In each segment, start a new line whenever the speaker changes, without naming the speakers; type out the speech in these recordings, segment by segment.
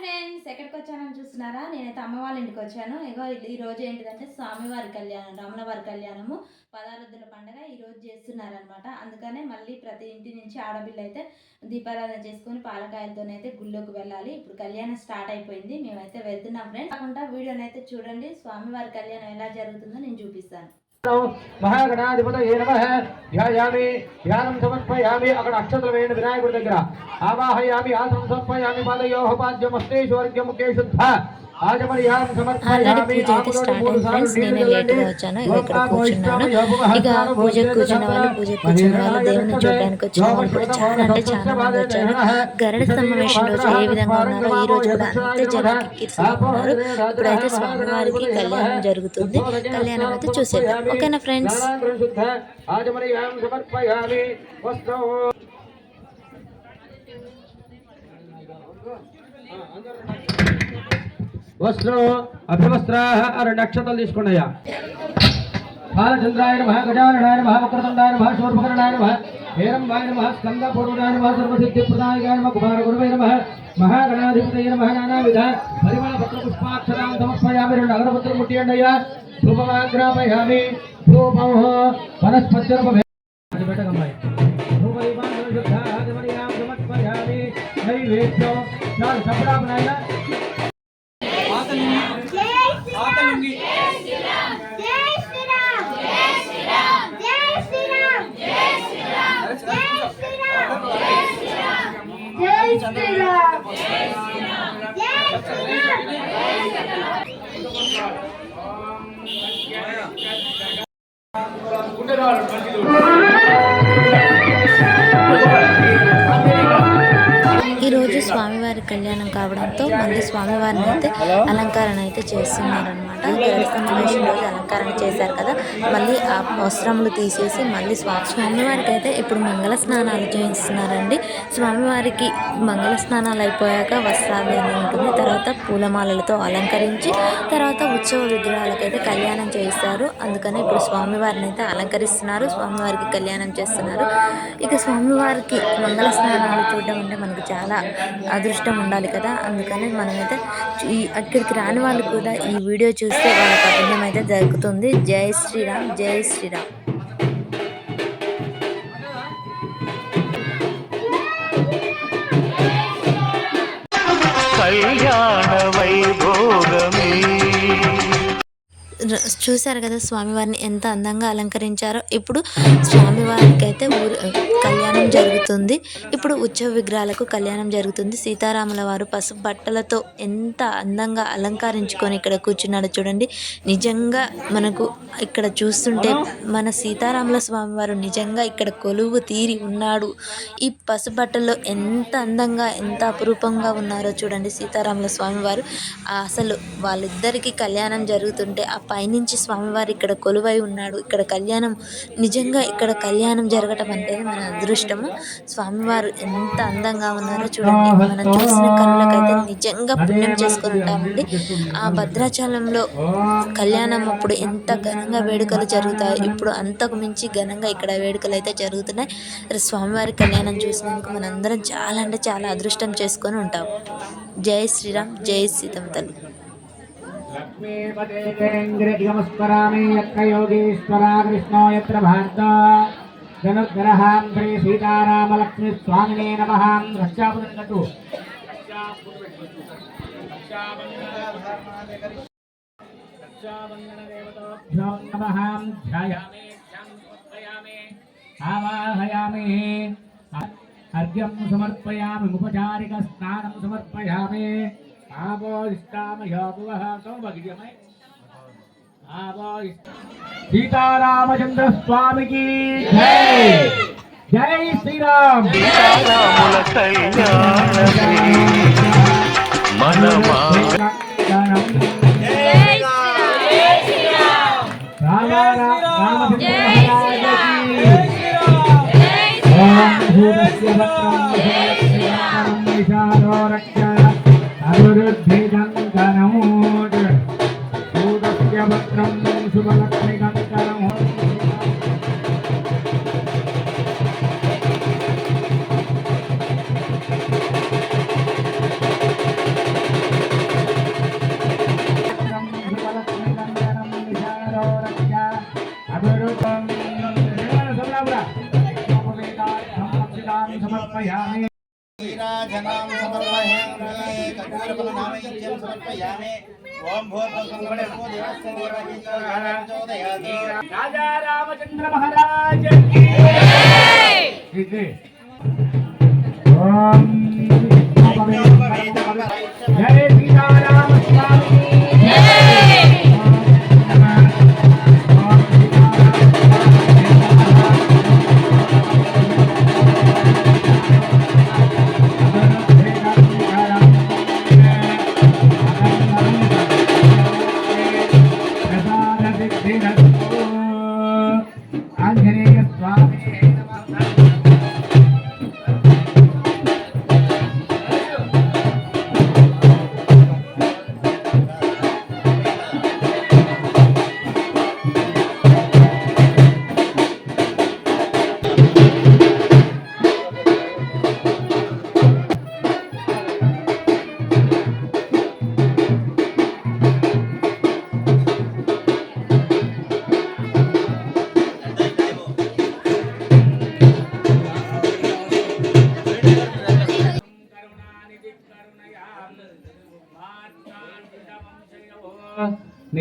Friends ఎక్కడికి వచ్చానని చూస్తున్నారా? నేనైతే అమ్మ వాళ్ళ ఇంటికి వచ్చాను. ఇగో ఈ రోజు ఏంటిదంటే స్వామివారి కళ్యాణం రాములవారి కళ్యాణము పదార్థుల పండుగ ఈ రోజు చేస్తున్నారనమాట అందుకనే మళ్ళీ ప్రతి ఇంటి నుంచి ఆడబిల్లు అయితే దీపారాధన చేసుకొని పాలకాయలతోనైతే గుళ్ళోకి వెళ్ళాలి. ఇప్పుడు కళ్యాణం స్టార్ట్ అయిపోయింది. మేమైతే వెళ్తున్నాం ఫ్రెండ్స్ కాకుండా వీడియోని అయితే చూడండి. స్వామివారి కళ్యాణం ఎలా జరుగుతుందో నేను చూపిస్తాను.
మహాగణాధిపతయే నమ ధ్యాయామి ధ్యానం సమర్పయామి అక్కడ అక్షతలు వేయండి వినాయకుడి దగ్గర ఆవాహయామి ఆసనం సమర్పయామి పాదయో పాద్యమస్తేశ్వర్గ్య ముఖే శుద్ధ ఆచమర్యాం
ఆల్రెడీ పూజ అయితే స్టార్ట్ అయింది ఫ్రెండ్స్. నేనే లేట్గా వచ్చాను. ఇక ఇక్కడ కూర్చున్నాను. ఇక పూజకు కూర్చున్న వాళ్ళు పూజకు కూర్చున్న వాళ్ళు దేవుని చూడడానికి వచ్చిన వాళ్ళు కూడా చాలా అంటే చాలా మంది వచ్చారు. గరుడ సమావేశం రోజు ఏ విధంగా ఉన్నారో? ఈ రోజు కూడా అంతే జనాలు కిక్కిరిస్తున్నారు ఇప్పుడైతే స్వామివారికి కళ్యాణం జరుగుతుంది. కళ్యాణం అయితే చూసేద్దాం. ఓకేనా ఫ్రెండ్స్?
సమర్పయామి వస్త్రం వస్త్రం అభివస్త్రాహ రెండు అక్షతలు తీసుకోండి అయ్యా బాలచంద్రాయ నమ గజాననాయ నమ వక్రతుండాయ నమ శూర్పకరణాయ నమ హేరంబాయ నమ స్కంద పూర్వదాయ నమ సర్వసిద్ధి ప్రదాయ నమ కుమార గురువే నమ మహాగణాధిపతయ నమ నానావిధ పరిమళ పత్ర పుష్పాక్షరాం సమర్పయామి రెండు అగరపత్రం ముట్టియండి అయ్యా ధూపమాగ్రాపయామి ధూపం వనస్పత్యురపభే అది పెట్టకమ్మాయి ధూపదీపాంతర శుద్ధ ఆదిమర్యాం సమర్పయామి నైవేద్యం. చాలు చెప్పడాపు
சுவாமிவாரின் అయితే అలంకరణ అయితే చేస్తున్నారనమాట సమావేశం రోజు అలంకరణ చేశారు కదా. మళ్ళీ ఆ వస్త్రములు తీసేసి మళ్ళీ స్వామి స్వామివారికి అయితే ఇప్పుడు మంగళ స్నానాలు చేయిస్తున్నారండి. స్వామివారికి మంగళ స్నానాలు అయిపోయాక వస్త్రాలు ఉంటుంది. తర్వాత పూలమాలలతో అలంకరించి తర్వాత ఉత్సవ విగ్రహాలకైతే కళ్యాణం చేయిస్తారు. అందుకని ఇప్పుడు స్వామివారిని అయితే అలంకరిస్తున్నారు. స్వామివారికి కళ్యాణం చేస్తున్నారు. ఇక స్వామివారికి మంగళ స్నానాలు చూడడం అంటే మనకు చాలా అదృష్టం ఉండాలి కదా. అందుకని మనమైతే ఈ అక్కడికి రాని వాళ్ళు కూడా ఈ వీడియో చూస్తే వాళ్ళకి అభినయం అయితే జరుగుతుంది. జై శ్రీరామ్ జై శ్రీరామ్.
కళ్యాణ
వైభవ చూశారు కదా స్వామివారిని ఎంత అందంగా అలంకరించారో. ఇప్పుడు స్వామివారికి అయితే ఊరు కళ్యాణం జరుగుతుంది. ఇప్పుడు ఉత్సవ విగ్రహాలకు కళ్యాణం జరుగుతుంది. సీతారాముల వారు పసుపు బట్టలతో ఎంత అందంగా అలంకరించుకొని ఇక్కడ కూర్చున్నాడు చూడండి. నిజంగా మనకు ఇక్కడ చూస్తుంటే మన సీతారాముల స్వామి వారు నిజంగా ఇక్కడ కొలువు తీరి ఉన్నాడు. ఈ పసుపు బట్టల్లో ఎంత అందంగా ఎంత అపురూపంగా ఉన్నారో చూడండి సీతారాముల స్వామి వారు అసలు వాళ్ళిద్దరికీ కళ్యాణం జరుగుతుంటే ఆ పైనుంచి స్వామివారు ఇక్కడ కొలువై ఉన్నాడు. ఇక్కడ కళ్యాణం నిజంగా ఇక్కడ కళ్యాణం జరగటం అంటే మన అదృష్టము. స్వామివారు ఎంత అందంగా ఉన్నారో చూడండి. మనం చూసిన కళ్ళకైతే నిజంగా పుణ్యం చేసుకొని ఉంటామండి. ఆ భద్రాచలంలో కళ్యాణం అప్పుడు ఎంత ఘనంగా వేడుకలు జరుగుతాయి ఇప్పుడు అంతకు మించి ఘనంగా ఇక్కడ వేడుకలు అయితే జరుగుతున్నాయి. స్వామివారి కళ్యాణం చూసినందుకు మనందరం చాలా అంటే చాలా అదృష్టం చేసుకొని ఉంటాం. జై శ్రీరామ్ జై సీతమ్మ తల్లి.
लक्ष्मीपतेन्द्रियमस्मरामि यत्र योगीश्वरा कृष्णो यत्र भारत धनुग्रहां श्री सीतारामलक्ष्मीस्वामिने नमः रक्षापुरन्तु रक्षाबन्धनदेवताभ्यो नमः ध्यायामि आवाहयामि अर्घ्यं समर्पयामि उपचारिकस्नानं समर्पयामि सीतारामचंद्र स्वामी की जय
जय श्री राम
राम
సమర్పయామి ఓం భూర్భువస్సువో దేవస్య దేవహీశ్వరः ప్రచోదయామి
రాజా రామచంద్ర మహారాజ్ ఓం జయ సీతారామ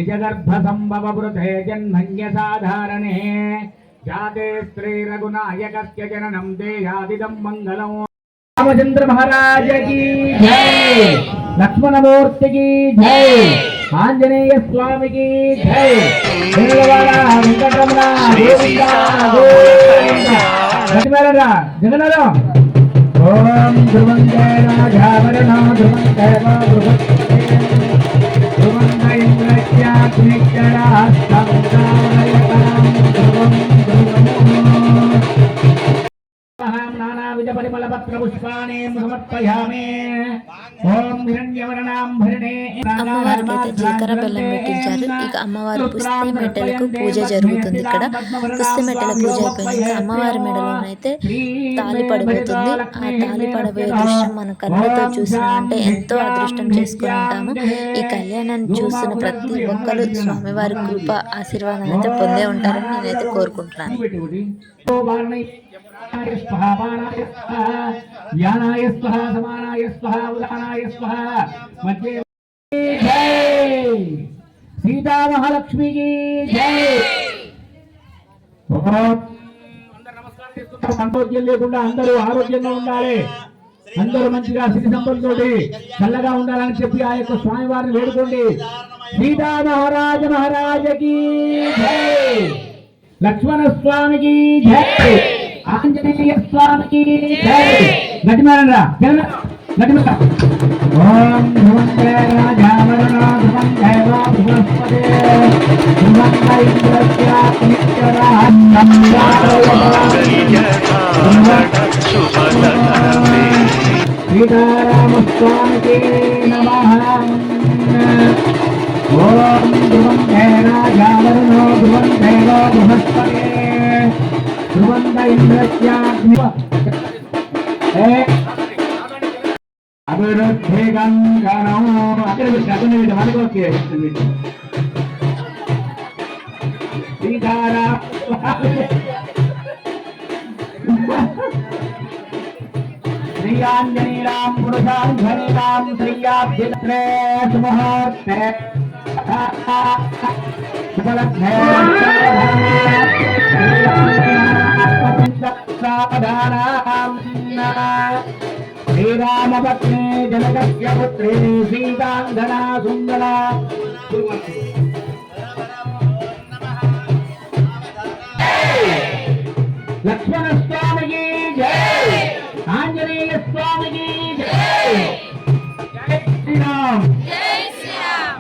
నిజగర్భ సంభవ వృధే జన్మన్య సాధారణే జాతే స్త్రీ రఘునాయకస్య జననం దేయాదిదం మంగళం రామచంద్ర మహారాజ की జై లక్ష్మణమూర్తి की జై ఆంజనేయ స్వామి की జై దేవవాడ వెంకటరమణ గోవింద గోవింద లక్ష్మణరా జగన్నాథం ఓం ధ్రువం జయ రాజావరణ ధ్రువం प्रत्यात्मिकरा संसारयतां ध्रुवं ध्रुवमुनि పుష్పాణి సమర్పయామి. ఓం హిరణ్యవర్ణాం భరణే.
అమ్మవారికి అయితే జీలకర్ర బెల్లం పెట్టించారు. ఇక అమ్మవారి పుస్తె మెట్టలకు పూజ జరుగుతుంది. ఇక్కడ పుస్తె మెట్టల పూజ అయిపోయింది. అమ్మవారి మెడలోనైతే తాలి పడిపోతుంది. ఆ తాలి పడబోయే దృశ్యం మన కళ్ళతో చూసినామంటే ఎంతో అదృష్టం చేసుకుని ఉంటాము. ఈ కళ్యాణాన్ని చూస్తున్న ప్రతి ఒక్కరు స్వామివారి కృప ఆశీర్వాదం అయితే పొందే ఉంటారని నేనైతే కోరుకుంటున్నాను.
ధ్యానాయ స్వహ సమానాయ స్వహ ఉదానాయ స్వహ. మధ్య సీతామహాలక్ష్మికి జై సంతోషం లేకుండా అందరూ ఆరోగ్యంగా ఉండాలి. అందరూ మంచిగా సిరి సంపదతోటి చల్లగా ఉండాలని చెప్పి ఆ యొక్క స్వామివారిని వేడుకోండి. సీతా మహారాజ మహారాజకి జై! లక్ష్మణ స్వామికి జై! ఆంజనేయ స్వామికి జై! గట్టిమారంరా గట్టిమార ఓం ధ్రువం జయ రాజావరణ ధ్రువం దేవ బృహస్పతే. ధ్రువం
శుభలగ్నమే
సీతారామస్వామికి నమః. ఓం ధ్రువం జయ రాజావరుణో ధ్రువం దేవ బృహస్పతే. ಅಭಿವೃದ್ಧಿ ಗಂಗನವು ಅದನ್ನು ಅದನ್ನು ಮನೆಗೋಕೆ ಶ್ರೀಧಾರ श्रीयांजनीराम पुरुषांजनीराम శ్రీరామపత్ని జనకస్య పుత్రి సీతాంగనా సుందరా లక్ష్మణ స్వామికి జై ఆంజనేయ స్వామికి జై జై శ్రీరామ్. జై శ్రీరామ్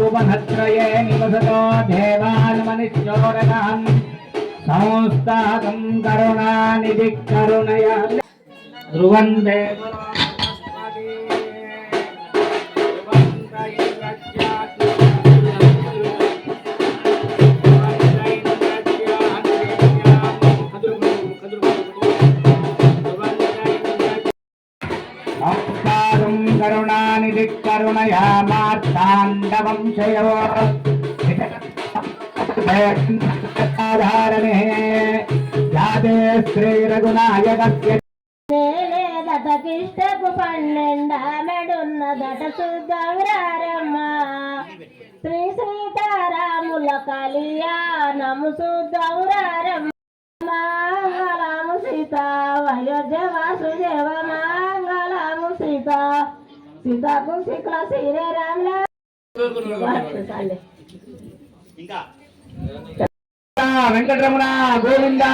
భువనత్రయే నివసతో దేవాన్మనిశ్చోరకహం సంస్థాతం కరుణానిధి కరుణయ ధ్రువం కరుణయా మార్తాండవం సాధారణే యాదే శ్రీ రఘునాయకస్య.
నేలేదట కిష్టకు పన్నెండ మెడున్నదట శ్రీ సీతారాముల కళ్యాణము శుద్ధవరారమ్మ రాము సీత అయోధ్య వాసుదేవ సీతాకు శిఖల శ్రీరాముల
ఇంకా
వెంకటరమణ గోవింద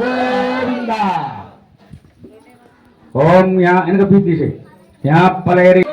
గోవింద ఓం యా యా పలేరి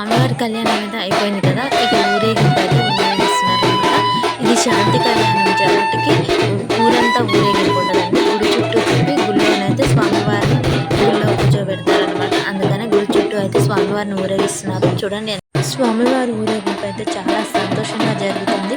స్వామివారి కళ్యాణం అయితే అయిపోయింది కదా ఇక ఊరేగింపు అయితే ఊరేగిస్తున్నారు అనమాట ఇది శాంతి కళ్యాణం జరుగుటికి ఊరంతా ఊరేగింపు ఉండదండి గుడి చుట్టూ తిప్పి గుళ్ళోనైతే స్వామివారిని గుళ్ళో కూర్చోబెడతారనమాట అందుకనే గుడి చుట్టూ అయితే స్వామివారిని ఊరేగిస్తున్నారు. చూడండి స్వామివారి ఊరేగింపు అయితే చాలా సంతోషంగా జరుగుతుంది.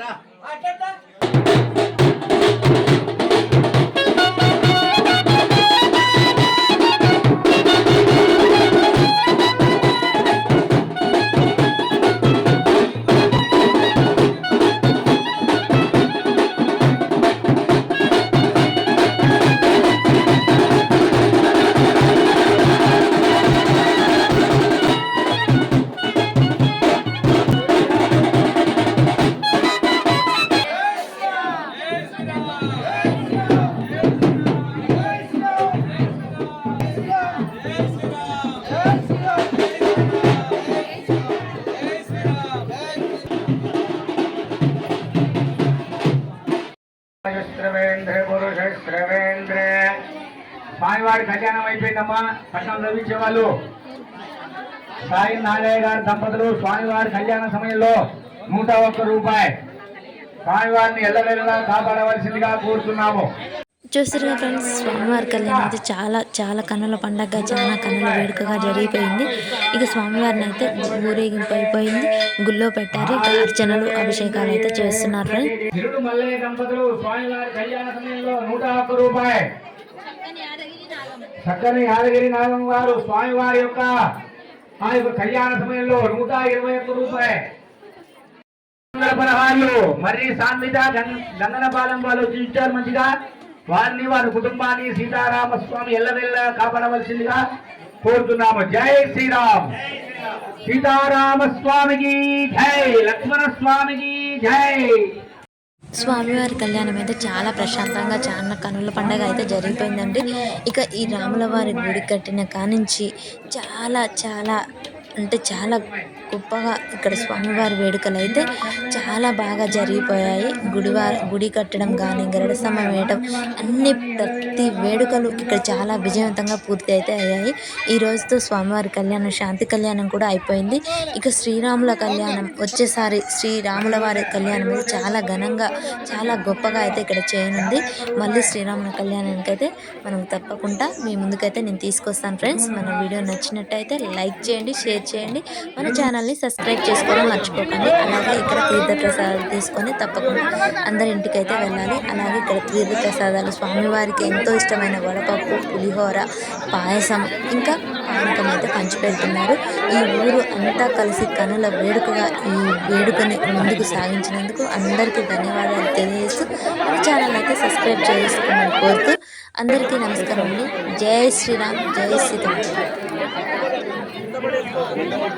ఆ,
పట్టణం లభించే వాళ్ళు సాయి నాగయ్య గారి దంపతులు స్వామివారి కళ్యాణ సమయంలో నూట ఒక్క రూపాయి. స్వామివారిని ఎల్లవేళలా కాపాడవలసిందిగా కోరుతున్నాము.
చూసారుగా ఫ్రెండ్స్ స్వామివారి కళ్యాణం అయితే చాలా చాలా కన్నుల పండగగా చాలా కన్నుల వేడుకగా జరిగిపోయింది. ఇక స్వామివారిని అయితే ఊరేగింపు అయిపోయింది గుళ్ళో పెట్టారు. ఇక అర్చనలు అభిషేకాలు అయితే చేస్తున్నారు ఫ్రెండ్స్.
దంపతులు స్వామివారి కళ్యాణ సమయంలో నూట ఒక్క రూపాయి. చక్కని యాదగిరి నాగం గారు స్వామివారి యొక్క ఆ యొక్క కళ్యాణ సమయంలో నూట ఇరవై ఒక్క రూపాయి పదహారులు మరి సాన్విత గం- గంగనపాలెం వాళ్ళు చూచారు మంచిగా. వారిని వారి కుటుంబాన్ని సీతారామ స్వామి ఎల్లవెల్ల కాపాడవలసిందిగా కోరుతున్నాము. జై శ్రీరామ్. సీతారామ స్వామికి జై లక్ష్మణ స్వామికి జై.
స్వామివారి కళ్యాణం అయితే చాలా ప్రశాంతంగా చాలా కనుల పండగ అయితే జరిగిపోయిందండి. ఇక ఈ రాముల వారి గుడి కట్టిన కానించి చాలా చాలా అంటే చాలా గొప్పగా ఇక్కడ స్వామివారి వేడుకలు అయితే చాలా బాగా జరిగిపోయాయి. గుడివారి గుడి కట్టడం కానీ గరడసమ్మ స్తంభం వేయటం అన్ని ప్రతి వేడుకలు ఇక్కడ చాలా విజయవంతంగా పూర్తి అయితే అయ్యాయి. ఈ రోజుతో స్వామివారి కళ్యాణం శాంతి కళ్యాణం కూడా అయిపోయింది. ఇక శ్రీరాముల కళ్యాణం వచ్చేసారి శ్రీరాముల వారి కళ్యాణం అయితే చాలా ఘనంగా చాలా గొప్పగా అయితే ఇక్కడ చేయనుంది. మళ్ళీ శ్రీరాముల కళ్యాణానికి అయితే మనం తప్పకుండా మీ ముందుకైతే నేను తీసుకొస్తాను ఫ్రెండ్స్. మన వీడియో నచ్చినట్టయితే లైక్ చేయండి షేర్ చేయండి. మన ఛానల్ని సబ్స్క్రైబ్ చేసుకోవడం మర్చిపోకండి. అలాగే ఇక్కడ తీర్థ ప్రసాదాలు తీసుకొని తప్పకుండా అందరి ఇంటికైతే వెళ్ళాలి. అలాగే ఇక్కడ తీర్థ ప్రసాదాలు స్వామివారికి ఎంతో ఇష్టమైన వడపప్పు పులిహోర పాయసం ఇంకా పానకం అయితే పంచిపెడుతున్నారు. ఈ ఊరు అంతా కలిసి కనుల వేడుకగా ఈ వేడుకని ముందుకు సాగించినందుకు అందరికీ ధన్యవాదాలు తెలియజేస్తూ మన ఛానల్ అయితే సబ్స్క్రైబ్ చేసుకోమని కోరుతూ అందరికీ నమస్కారం అండి. జై శ్రీరామ్ జై సీతారాం